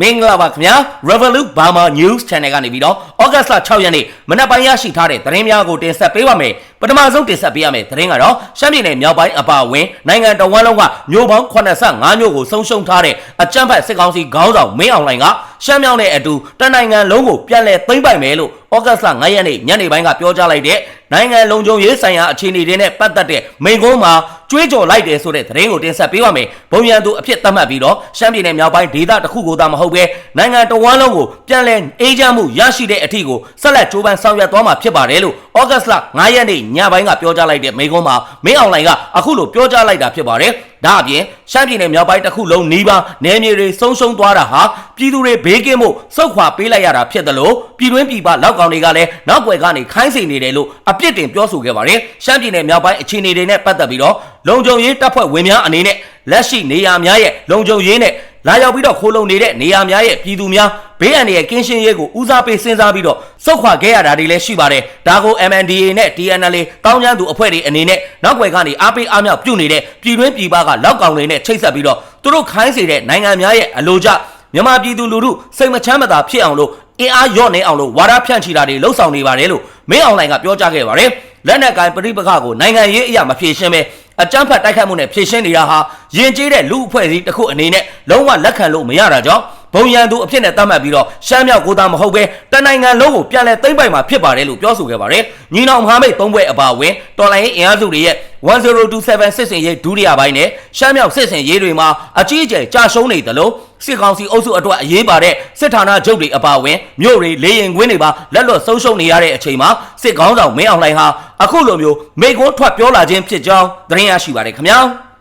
မင်္ဂလာပါခင်ဗျာ Revolut Burma News Channel ကနေပြီးတော့ဩဂတ်လ6ရက်နေ့မနက်ပိုင်းရရှိထားတဲ့သတင်းများကိုတင်ဆက်ပေးပါမယ် ပထမဆုံးတင်ဆက်ပေးရမယ့်သတင်းကတော့ရှမ်းပြည်နယ်မြောက်ပိုင်းအပါအဝင်နိုင်ငံတော်ဝန်လုံးကမြို့ပေါင်း85မြို့ကိုဆုံးရှုံးထားတဲ့အကြမ်းဖက်စစ်ကောင်စီခေါင်းဆောင်မင်းအောင်လှိုင်ကရှမ်းမြောက်နဲ့အတူတနိုင်ငံလုံးကိုပြန်လည်သိမ်းပိုက်မယ်လို့ဩဂတ်လ9ရက်နေ့ညနေပိုင်းကပြောကြားလိုက်တဲ့နိုင်ငံလုံခြုံရေးဆိုင်ရာအခြေအနေတွေနဲ့ပတ်သက်တဲ့မိန့်ခွန်းမှာကြွေးကြော်လိုက်တယ်ဆိုတဲ့သတင်းကိုတင်ဆက်ပေးပါမယ်။ဘုံရန်သူအဖြစ်သတ်မှတ်ပြီးတော့ရှမ်းပြည်နယ်မြောက်ပိုင်းဒေသတစ်ခုကိုသာမဟုတ်ဘဲနိုင်ငံတော်ဝန်လုံးကိုပြန်လည်အေးချမ်းမှုရရှိတဲ့အထိကိုဆက်လက်ကြိုးပမ်းဆောင်ရွက်သွားမှာဖြစ်ပါတယ်လို့ဩဂတ်လ9ရက်နေ့ညပိုင်းကပြောကြားလိုက်တဲ့မိန့်ခွန်းမှာမင်းအောင်လှိုင်ကအခုလိုပြောကြားလိုက်တာဖြစ်ပါတယ်။ဒါအပြင်ရှမ်းပြည်နယ်မြောက်ပိုင်းတစ်ခုလုံးနီးပါးနယ်မြေတွေဆုံးရှုံးသွားတာဟာပြည်သူတွေဘေးကင်းမှုစုခွာပေးလိုက်ရတာဖြစ်တယ်လို့ပြည်တွင်းပြည်ပလောက်ကောင်တွေကလည်းနောက်ွယ်ကနေခိုင်းစေနေတယ်လို့အပြစ်တင်ပြောဆိုခဲ့ပါတယ်။ရှမ်းပြည်နယ်မြောက်ပိုင်းအခြေအနေတွေနဲ့ပတ်သက်ပြီးတော့လုံခြုံရေးတပ်ဖွဲ့ဝင်များအနေနဲ့လက်ရှိနေရာများရဲ့လုံခြုံရေးနဲ့ လာရောက်ပြီးတော့ခိုးလုံနေတဲ့နေရာများရဲ့ပြည်သူများဘေးအန္တရာယ်ကင်းရှင်းရေးကိုဦးစားပေးစဉ်းစားပြီးတော့စုခွာခဲ့ရတာတွေလည်းရှိပါတယ်ဒါကို MNDAA နဲ့ TNL တောင်းကျမ်းသူအဖွဲ့တွေအနေနဲ့နောက်ွယ်ကနေအားပေးအားမြောက်ပြုနေတဲ့ပြည်တွင်းပြည်ပကလောက်ကောင်တွေနဲ့ချိတ်ဆက်ပြီးတော့သူတို့ခိုင်းစေတဲ့နိုင်ငံများရဲ့အလိုကျမြန်မာပြည်သူလူထုစိတ်မချမ်းမသာဖြစ်အောင်လို့အင်အားလျော့နေအောင်လို့ဝါဒဖြန့်ချီတာတွေလှုပ်ဆောင်နေပါတယ်လို့မင်းအောင်လှိုင်ကပြောကြားခဲ့ပါတယ်လက်နက်ကိုင်ပဋိပက္ခကိုနိုင်ငံရေးအရာမဖြေရှင်းပဲ အကြမ်းဖက်တိုက်ခိုက်မှုနဲ့ဖြေရှင်းနေတာဟာယဉ်ကျေးတဲ့လူအဖွဲ့အစည်းတစ်ခုအနေနဲ့လုံးဝလက်ခံလို့မရတာကြောင့်ဘုံရန်သူအဖြစ်နဲ့သတ်မှတ်ပြီးတော့ရှမ်းမြောက်ကိုသားမဟုတ်ပဲတနိုင်ငံလုံးကိုပြန်လဲသိမ့်ပိုက်မှာဖြစ်ပါတယ်လို့ပြောဆိုခဲ့ပါတယ်။ညီနောင်မဟာမိတ်သုံးဘွဲ့အပါအဝင်တော်လိုင်းရေးအင်အားစုတွေရဲ့ 1027စစ်စင်ရေးဒုတိယပိုင်းနဲ့ရှမ်းမြောက်စစ်စင်ရေးတွေမှာအကြီးအကျယ်ကြာရှုံးနေသလိုစစ်ကောင်စီအုပ်စုအတွက်အရေးပါတဲ့စစ်ဌာနချုပ်တွေအပါအဝင်မြို့တွေလေရင်ကွင်းတွေပါလက်လွတ်ဆုံးရှုံးနေရတဲ့အချိန်မှာစစ်ကောင်းဆောင်မင်းအောင်လှိုင်ဟာအခုလိုမျိုးမိကွန်းထွက်ပြောလာခြင်းဖြစ်ကြောင်းသတင်းရရှိပါတယ်ခင်ဗျာ။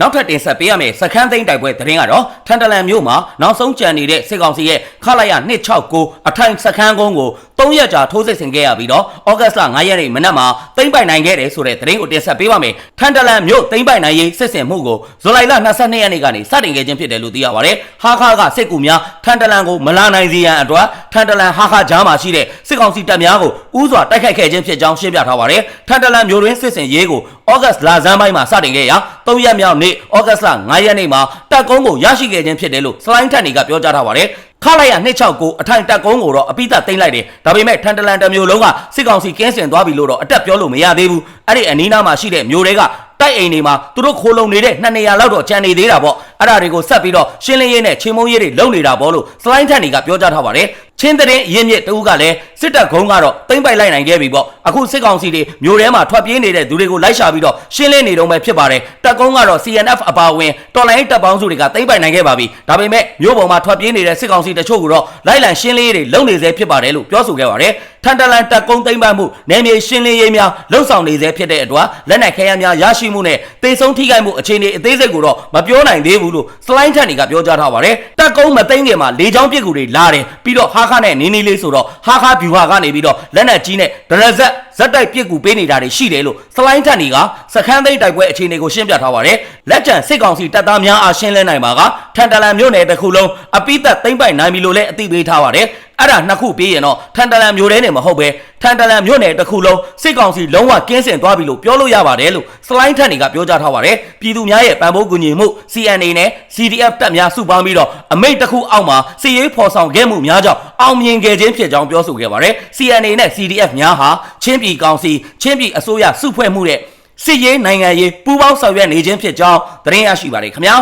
နောက်ထပ်တင်ဆက်ပေးရမယ့်စခန်းသိမ်းတိုက်ပွဲသတင်းကတော့ထန်တလန်မြို့မှာနောက်ဆုံးကြံနေတဲ့စစ်ကောင်စီရဲ့ခလာရ269အထိုင်စခန်းကုန်းကို3ရက်ကြာထိုးစစ်ဆင်ခဲ့ရပြီးတော့ဩဂတ်လ9ရက်နေ့မနက်မှာသိမ်းပိုက်နိုင်ခဲ့တယ်ဆိုတဲ့သတင်းကိုတင်ဆက်ပေးပါမယ်ထန်တလန်မြို့သိမ်းပိုက်နိုင်ရေးစစ်ဆင်မှုကိုဇူလိုင်လ22ရက်နေ့ကနေစတင်ခဲ့ခြင်းဖြစ်တယ်လို့သိရပါတယ်ဟာခါကစစ်ကူများထန်တလန်ကိုမလာနိုင်စေရန်အတွက်ထန်တလန်ဟာခါကြားမှာရှိတဲ့စစ်ကောင်စီတပ်များကိုဥစွာတိုက်ခိုက်ခဲ့ခြင်းဖြစ်ကြောင်းရှင်းပြထားပါတယ်ထန်တလန်မြို့တွင်စစ်ဆင်ရေးကို ဩဂတ်လဆန်းပိုင်းမှာစတင်ခဲ့ရာ3ရက်မြောက်နေ့ဩဂတ်လ9ရက်နေ့မှာတပ်ကုန်းကိုရရှိခဲ့ခြင်းဖြစ်တယ်လို့စလိုင်းထန်တွေကပြောကြားထားပါတယ်ခလာရ269အထိုင်တက်ကုန်းကိုတော့အပိသက်သိမ်းလိုက်တယ်ဒါပေမဲ့ထန်တလန်တမျိုးလုံးကစစ်ကောင်စီကင်းစင်သွားပြီလို့တော့အတက်ပြောလို့မရသေးဘူးအဲ့ဒီအနီးနားမှာရှိတဲ့မျိုးတွေကတိုက်အိမ်တွေမှာသူတို့ခိုးလုံနေတဲ့နှစ်နေရာလောက်တော့ကြံနေသေးတာပေါ့အဲ့ဒါတွေကိုဆက်ပြီးတော့ရှင်းလင်းရေးနဲ့ချင်းမုံရေးတွေလုပ်နေတာပေါ့လို့စလိုင်းထန်တွေကပြောကြားထားပါတယ် ချင်းတဲ့ရင်းမြစ်တူကလည်းစစ်တပ်ခုံးကတော့တိမ့်ပိုက်လိုက်နိုင်ခဲ့ပြီပေါ့အခုစစ်ကောင်စီတွေမျိုးထဲမှာထွက်ပြေးနေတဲ့သူတွေကိုလိုက်ရှာပြီးတော့ရှင်းလင်းနေတော့မှဖြစ်ပါတယ်တပ်ကုန်းကတော့ CNF အပါအဝင်တော်လိုင်းတပ်ပေါင်းစုတွေကတိမ့်ပိုက်နိုင်ခဲ့ပါပြီဒါပေမဲ့မျိုးပေါ်မှာထွက်ပြေးနေတဲ့စစ်ကောင်စီတချို့ကတော့လိုက်လံရှင်းလင်းရေးတွေလုပ်နေသေးဖြစ်ပါတယ်လို့ပြောဆိုခဲ့ပါတယ်ထန်တလန်တပ်ကုန်းတိမ့်ပိုက်မှုနယ်မြေရှင်းလင်းရေးများလှုပ်ဆောင်နေသေးဖြစ်တဲ့အတွက်လက်နက်ခဲယမ်းများရရှိမှုနဲ့တေဆုံးထိခိုက်မှုအခြေအနေအသေးစိတ်ကိုတော့မပြောနိုင်သေးဘူးလို့စလိုင်းထန်တွေကပြောကြားထားပါတယ်တပ်ကုန်းမသိမ်းခင်မှာလေချောင်းပစ်ကူတွေလာတယ်ပြီးတော့ဟာခနဲ့နင်းနီးလေးဆိုတော့ဟာခဗျူဟာကနေပြီးတော့လက်နက်ကြီးနဲ့ဒရဇက်ဇက်တိုက်ပစ်ကူပေးနေတာတွေရှိတယ်လို့စလိုင်းထန်တွေကစခန်းသိမ်းတိုက်ပွဲအခြေအနေကိုရှင်းပြထားပါတယ် လက်ကျန်စစ်ကောင်စီတပ်သားများအားရှင်းလင်းနိုင်ပါကထန်တလန်မြို့နယ်တစ်ခုလုံးအပိသက်သိမ်းပိုက်နိုင်ပြီလို့လည်းအသိပေးထားပါတယ်အဲ့ဒါနှစ်ခုပြီးရင်တော့ထန်တလန်မျိုးတဲနဲ့မဟုတ်ပဲထန်တလန်မြို့နယ်တစ်ခုလုံးစစ်ကောင်စီလုံးဝကင်းစင်သွားပြီလို့ပြောလို့ရပါတယ်လို့စလိုင်းထန်တွေကပြောကြားထားပါတယ်ပြည်သူများရဲ့ပံ့ပိုးကူညီမှု CNA နဲ့ CDF တပ်များစုပေါင်းပြီးတော့အမိတ်တစ်ခုအောက်မှာစီရေးဖော်ဆောင်ခဲ့မှုများကြောင့်အောင်မြင်ခဲ့ခြင်းဖြစ်ကြောင်းပြောဆိုခဲ့ပါတယ် CNA နဲ့ CDF များဟာချင်းပြည်ကောင်စီချင်းပြည်အစိုးရစုဖွဲ့မှုတဲ့ စစ်ရေးနိုင်ငံရေးပူးပေါင်းဆောင်ရွက်နေခြင်းဖြစ်ကြောင်းသတင်းရရှိပါတယ်ခင်ဗျာ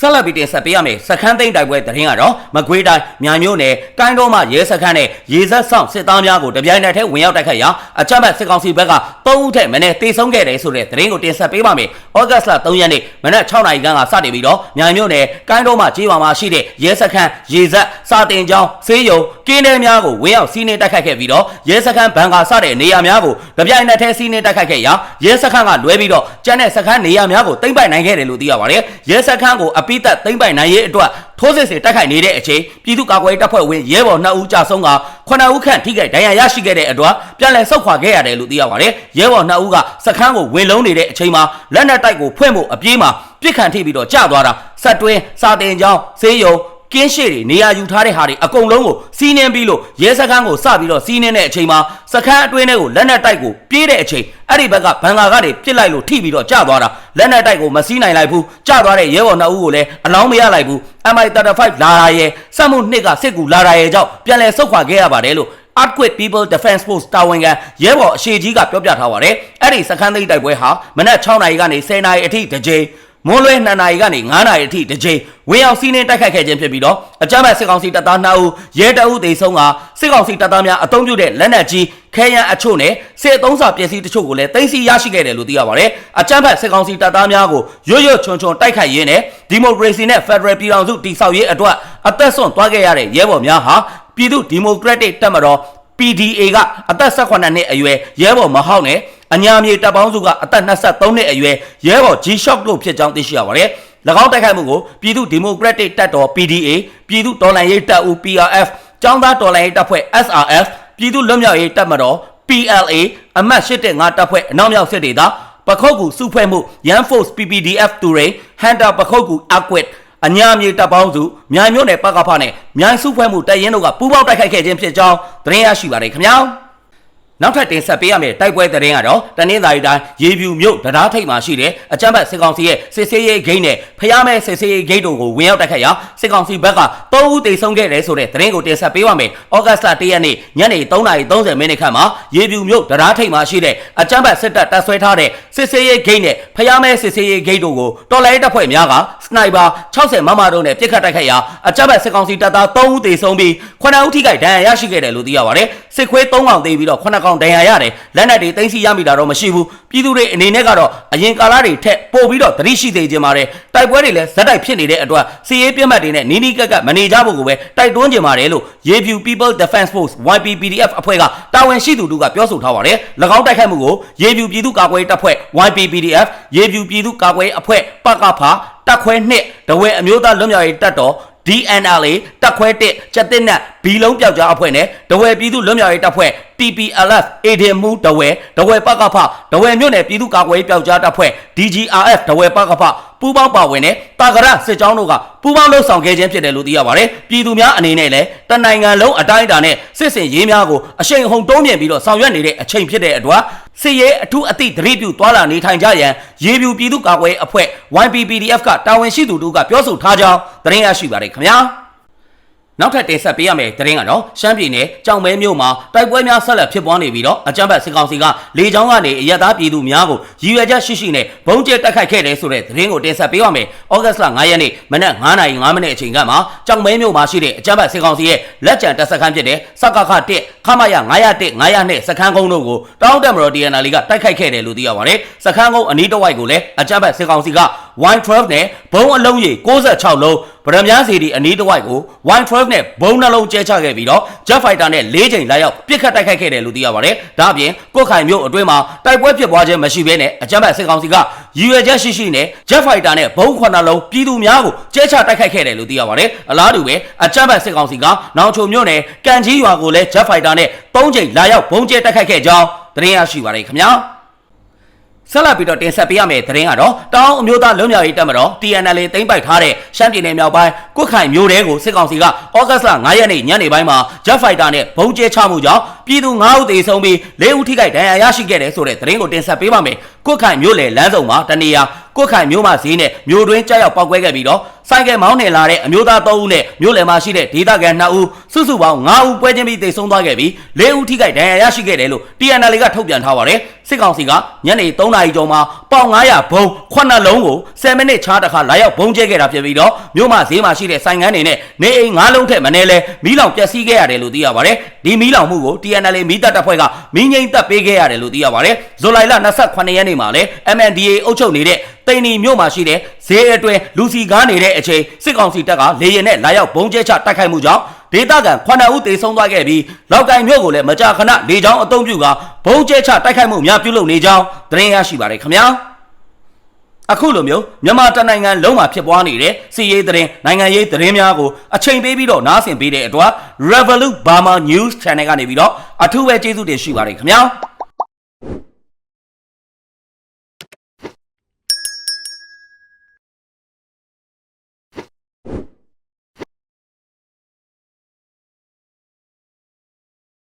ဆက်လက်ပြီးတင်ဆက်ပေးရမယ်စခန်းသိမ်းတိုက်ပွဲသတင်းကတော့မကွေးတိုင်းမြိုင်မြို့နယ်ကိုင်းတော်မှရဲစခန်းနဲ့ရေဆက်ဆောင်စစ်သားများကိုတပြိုင်နက်တည်းဝင်ရောက်တိုက်ခိုက်ရာအကြမ်းဖက်စစ်ကောင်စီဘက်က3ဦးထက်မနည်းတေဆုံးခဲ့တယ်ဆိုတဲ့သတင်းကိုတင်ဆက်ပေးပါမယ်။ဩဂတ်စ်လ3ရက်နေ့မနက်6နာရီခန့်ကစတင်ပြီးတော့မြိုင်မြို့နယ်ကိုင်းတော်မှကြေးရွာမှာရှိတဲ့ရဲစခန်းရေဆက်စာတင်ကျောင်းဆေးရုံကင်းတဲများကိုဝင်ရောက်စီးနှင်းတိုက်ခိုက်ခဲ့ပြီးတော့ရဲစခန်းဘန်ကာစတဲ့နေရာများကိုတပြိုင်နက်တည်းစီးနှင်းတိုက်ခိုက်ခဲ့ရာရဲစခန်းကလွဲပြီးတော့ကျန်တဲ့စခန်းနေရာများကိုတိမ့်ပိုက်နိုင်ခဲ့တယ်လို့သိရပါတယ်။ရဲစခန်းကိုအပိသက်သိမ့်ပိုက်နိုင်ရေးအတွက်ထိုးစစ်ဆင်တိုက်ခိုက်နေတဲ့အချိန်ပြည်သူ့ကာကွယ်ရေးတပ်ဖွဲ့ဝင်ရဲဘော်2ဦးကြာဆုံးက9ဦးခန့်ထိခိုက်ဒဏ်ရာရရှိခဲ့တဲ့အတွက်ပြန်လည်ဆုတ်ခွာခဲ့ရတယ်လို့သိရပါတယ်။ရဲဘော်2ဦးကစခန်းကိုဝင်လုံးနေတဲ့အချိန်မှာလက်နက်တိုက်ကိုဖွင့်ဖို့အပြေးမှာပြစ်ခန့်ထိပြီးတော့ကြာသွားတာဆက်တွင်းစာတင်ကျောင်းဆေးရုံ ကင်းရှေ့တွေနေရာယူထားတဲ့ဟာတွေအကုန်လုံးကိုစီးနှင်းပြီးလို့ရဲစခန်းကိုစပြီးတော့စီးနှင်းတဲ့အချိန်မှာစခန်းအတွင်းထဲကိုလက်နက်တိုက်ကိုပြေးတဲ့အချိန်အဲ့ဒီဘက်ကဘန်ကာကနေပြစ်လိုက်လို့ထိပြီးတော့ကျသွားတာလက်နက်တိုက်ကိုမစီးနိုင်လိုက်ဘူးကျသွားတဲ့ရဲဘော်နှစ်ဦးကိုလည်းအလောင်းမရလိုက်ဘူး MI35 လာတာရဲ့စက်မှုနှစ်ကစစ်ကူလာတာရဲ့ကြောင့်ပြန်လည်ဆုတ်ခွာခဲ့ရပါတယ်လို့ Earthquake People Defense Force တာဝန်ခံရဲဘော်အရှိကြီးကပြောပြထားပါတယ်အဲ့ဒီစခန်းသိမ်းတိုက်ပွဲဟာမနက်6နာရီကနေ10နာရီအထိတစ်ကြိမ် မွန်းလွဲ2နာရီကနေ9နာရီအထိတစ်ကြိမ်ဝင်ရောက်စီးနှင်းတိုက်ခိုက်ခဲ့ခြင်းဖြစ်ပြီးတော့အကြမ်းဖက်စစ်ကောင်စီတပ်သား2ဦးရဲတအုပ်သေဆုံးကစစ်ကောင်စီတပ်သားများအုံပြုတဲ့လက်နက်ကြီးခဲယမ်းအချို့နဲ့စစ်အသုံးစာပစ္စည်းတချို့ကိုလည်းတင်စီရရှိခဲ့တယ်လို့သိရပါတယ်။အကြမ်းဖက်စစ်ကောင်စီတပ်သားများကိုရွရွချွန်ချွန်တိုက်ခိုက်ရင်းနဲ့ဒီမိုကရေစီနဲ့ဖက်ဒရယ်ပြည်ထောင်စုတည်ဆောက်ရေးအတွက်အသက်ဆုံးသွားခဲ့ရတဲ့ရဲဘော်များဟာပြည်သူဒီမိုကရက်တစ်တပ်မတော် PDA ကအသက်18နှစ်အရွယ်ရဲဘော်မဟောက်နဲ့ အညာမြေတပ်ပေါင်းစုကအသက်23နှစ်အရွယ်ရဲဘော် G-Shock တို့ဖြစ်ကြောင်းသိရှိရပါတယ်။၎င်းတိုက်ခိုက်မှုကိုပြည်သူဒီမိုကရက်တစ်တပ်တော် PDA ပြည်သူတော်လှန်ရေးတပ်ဦး PRF ចောင်းသားတော်လှန်ရေးတပ်ဖွဲ့ SRF ပြည်သူလွတ်မြောက်ရေးတပ်မတော် PLA အမှတ်8.5တပ်ဖွဲ့အနောက်မြောက်စစ်ဒေသပခုတ်ကူစုဖွဲ့မှု Yan Force PPDF တူရိန် Hunter ပခုတ်ကူ Aquit အညာမြေတပ်ပေါင်းစုမြိုင်မြို့နယ်ပကဖနဲ့မြိုင်စုဖွဲ့မှုတပ်ရင်းတို့ကပူးပေါင်းတိုက်ခိုက်ခဲ့ခြင်းဖြစ်ကြောင်းသတင်းရရှိပါတယ်ခင်ဗျာ နောက်ထပ်တင်ဆက်ပေးရမယ့်တိုက်ပွဲသတင်းကတော့တနင်္သာရီတိုင်းရေပြူမြို့တရားထိပ်မှာရှိတဲ့အကြမ်းဖက်စစ်ကောင်စီရဲ့စစ်ဆေးရေးဂိတ်နဲ့ဖျားမဲစစ်ဆေးရေးဂိတ်တို့ကိုဝင်ရောက်တိုက်ခိုက်ရာစစ်ကောင်စီဘက်က3ဦးသေဆုံးခဲ့တယ်ဆိုတဲ့သတင်းကိုတင်ဆက်ပေးပါမယ်။ဩဂတ်စ်လ1ရက်နေ့ညနေ3:30မိနစ်ခန့်မှာရေပြူမြို့တရားထိပ်မှာရှိတဲ့အကြမ်းဖက်စစ်တပ်တပ်ဆွဲထားတဲ့စစ်ဆေးရေးဂိတ်နဲ့ဖျားမဲစစ်ဆေးရေးဂိတ်တို့ကိုတော်လိုင်းတပ်ဖွဲ့များကစနိုက်ပါ60မမတို့နဲ့ပစ်ခတ်တိုက်ခိုက်ရာအကြမ်းဖက်စစ်ကောင်စီတပ်သား3ဦးသေဆုံးပြီး9ဦးထိခိုက်ဒဏ်ရာရရှိခဲ့တယ်လို့သိရပါတယ်။စစ်ခွေး3ကောင်သေပြီးတော့9ကောင်ဒဏ်ရာရတယ်လက်နက်တွေသိမ်းဆည်းရမိတာတော့မရှိဘူးပြည်သူတွေအနေနဲ့ကတော့အရင်ကာလတွေထက်ပို့ပြီးတော့သတိရှိသေးခြင်းပါတယ်တိုက်ပွဲတွေလည်းဇက်တိုက်ဖြစ်နေတဲ့အတွက်စီရေးပြတ်မှတ်တွေနဲ့နီးနီးကက်ကက်မနေကြဖို့ကိုပဲတိုက်တွန်းခြင်းပါတယ်လို့ရေပြူ People Defense Force YPPDF အဖွဲ့ကတာဝန်ရှိသူတို့ကပြောဆိုထားပါတယ်၎င်းတိုက်ခိုက်မှုကိုရေပြူပြည်သူ့ကာကွယ်ရေးတပ်ဖွဲ့ YPPDF ရေပြူပြည်သူ့ကာကွယ်ရေးအဖွဲ့ပကဖတပ်ခွဲနှစ်တဝဲအမျိုးသားလွတ်မြောက်ရေးတပ်တော် DNLA တက်ခွဲ1စက်တစ်နက်ဘီလုံးပြောက်ကြားအဖွဲ့နဲ့တဝယ်ပြည်သူလွတ်မြောက်ရေးတပ်ဖွဲ့ TPLF အေဒင်မူတဝယ်တဝယ်ပကဖတဝယ်မြို့နယ်ပြည်သူ့ကာကွယ်ရေးပြောက်ကြားတပ်ဖွဲ့ DGRF တဝယ်ပကဖပူးပေါင်းပါဝင်တဲ့တာကရစစ်ကြောင်းတို့ကပူးပေါင်းလှုပ်ဆောင်ခဲ့ခြင်းဖြစ်တယ်လို့သိရပါတယ်ပြည်သူများအနေနဲ့လည်းတနိုင်ငံလုံးအတိုင်းအတာနဲ့စစ်စင်ရေးများကိုအရှိန်ဟုန်တုံးမြင်ပြီးတော့ဆောင်ရွက်နေတဲ့အချိန်ဖြစ်တဲ့အတွက် စစ်ရေးအထူးအသည့်သတိပြုသွာလာနေထိုင်ကြရန်ရေပြူပြည်သူ့ကာကွယ်ရေးအဖွဲ့ YPPDF ကတာဝန်ရှိသူတို့ကပြောဆိုထားကြောင်းသတင်းရရှိပါတယ်ခင်ဗျာနောက်ထပ်တင်ဆက်ပေးရမယ့်သတင်းကတော့ရှမ်းပြည်နယ်ကြောင်မဲမြို့မှာတိုက်ပွဲများဆက်လက်ဖြစ်ပွားနေပြီးတော့အကြမ်းဖက်စစ်ကောင်စီကလေကြောင်းကနေအရက်သားပြည်သူများကိုရည်ရွယ်ချက်ရှိရှိနဲ့ဘုံကျဲတိုက်ခိုက်ခဲ့တယ်ဆိုတဲ့သတင်းကိုတင်ဆက်ပေးရမယ်။ဩဂတ်စ်လ9ရက်နေ့မနက်9:05မိနစ်အချိန်ကမှကြောင်မဲမြို့မှာရှိတဲ့အကြမ်းဖက်စစ်ကောင်စီရဲ့လက်ကျန်တပ်စခန်းဖြစ်တဲ့စကခ1 ခမရ901 902စခန်းကုန်းတို့ကိုတောင်းတမတော် DNL ကတိုက်ခိုက်ခဲ့တယ်လို့သိရပါတယ်။စခန်းကုန်းအနီးတစ်ဝိုက်ကိုလည်းအကြမ်းဖက်စစ်ကောင်စီက Y12 နဲ့ဘုံအလုံးကြီး66လုံးဗရမ ्या စီဒီအနီးတစ်ဝိုက်ကို Y12 နဲ့ဘုံနှလုံးကျဲချခဲ့ပြီးတော့ Jet Fighter နဲ့၄ချိန်လာရောက်ပစ်ခတ်တိုက်ခိုက်ခဲ့တယ်လို့သိရပါတယ်။ဒါအပြင်ကုတ်ခိုင်မြို့အတွင်းမှာတိုက်ပွဲဖြစ်ပွားခြင်းမရှိဘဲနဲ့အကြမ်းဖက်စစ်ကောင်စီက ရည်ရွယ်ချက်ရှိရှိနဲ့ Jet Fighter နဲ့ဘုံခွနှလုံးပြည်သူများကိုကျဲချတိုက်ခိုက်ခဲ့တယ်လို့သိရပါတယ်။အလားတူပဲအကြမ်းဖက်စစ်ကောင်စီကနောင်ချုံမြို့နယ်ကံကြီးရွာကိုလည်း Jet Fighter နဲ့၃ချိန်လာရောက်ဘုံကျဲတိုက်ခိုက်ခဲ့ကြောင်းသတင်းရရှိပါတယ်ခင်ဗျာ။ဆက်လက်ပြီးတော့တင်ဆက်ပေးရမယ့်သတင်းကတော့တောင်းအမျိုးသားလွတ်မြောက်ရေးတပ်မတော် TNL သိမ်းပိုက်ထားတဲ့ရှမ်းပြည်နယ်မြောက်ပိုင်းကုတ်ခိုင်မြို့တဲကိုစစ်ကောင်စီကဩဂတ်စ်လ9ရက်နေ့ညနေပိုင်းမှာ Jet Fighter နဲ့ဘုံကျဲချမှုကြောင့်ပြည်သူ9ဦးသေဆုံးပြီး4ဦးထိခိုက်ဒဏ်ရာရရှိခဲ့တယ်ဆိုတဲ့သတင်းကိုတင်ဆက်ပေးပါမယ်။ ကုတ်ခိုင်မြို့လေလမ်းစုံမှာတနေရာကုတ်ခိုင်မြို့မှာဈေးနဲ့မြို့တွင်းကြောက်ရောက်ပောက်ကွဲခဲ့ပြီးတော့ဆိုင်ကယ်မောင်းနေလာတဲ့အမျိုးသား3ဦးနဲ့မြို့လယ်မှာရှိတဲ့ဒေသခံ2ဦးစုစုပေါင်း9ဦးပွဲချင်းပြီးသေဆုံးသွားခဲ့ပြီး4ဦးထိခိုက်ဒဏ်ရာရရှိခဲ့တယ်လို့ TNL ကထုတ်ပြန်ထားပါတယ်စစ်ကောင်စီကညနေ3နာရီကျော်မှာပေါင်900ဘုံ9လုံးကို10မိနစ်ချားတစ်ခါလာရောက်ဘုံကျဲခဲ့တာဖြစ်ပြီးတော့မြို့မှာဈေးမှာရှိတဲ့ဆိုင်ကန်းတွေနဲ့နေအိမ်9လုံးထက်မနည်းလဲမီးလောင်ပျက်စီးခဲ့ရတယ်လို့သိရပါတယ်ဒီမီးလောင်မှုကို TNL မီးတပ်တပ်ဖွဲ့ကမီးငိမ့်တပ်ပေးခဲ့ရတယ်လို့သိရပါတယ်ဇူလိုင်လ28ရက်နေ့မှာလဲ MNDA အုပ်ချုပ်နေတဲ့တိန်နီမြို့မှာရှိတဲ့ဈေးအတွင်းလူစီကားနေတဲ့အချိန်စစ်ကောင်စီတပ်ကလေရင်နဲ့လာရောက်ဘုံကျဲချတိုက်ခိုက်မှုကြောင့်ဒေသခံ9ဦးသေဆုံးသွားခဲ့ပြီးလောက်ကိုင်မြို့ကိုလည်းမကြာခဏလေကြောင်းအုံပြုကဘုံကျဲချတိုက်ခိုက်မှုများပြုလုပ်နေကြောင်းသတင်းရရှိပါတယ်ခင်ဗျာအခုလိုမျိုးမြန်မာတနိုင်ငံလုံးမှာဖြစ်ပွားနေတဲ့စီးရေးသတင်းနိုင်ငံရေးသတင်းများကိုအချိန်ပေးပြီးတော့နားဆင်ပေးတဲ့အတွက် Revolut Burma News Channel ကနေပြီးတော့အထူးပဲကျေးဇူးတင်ရှိပါတယ်ခင်ဗျာ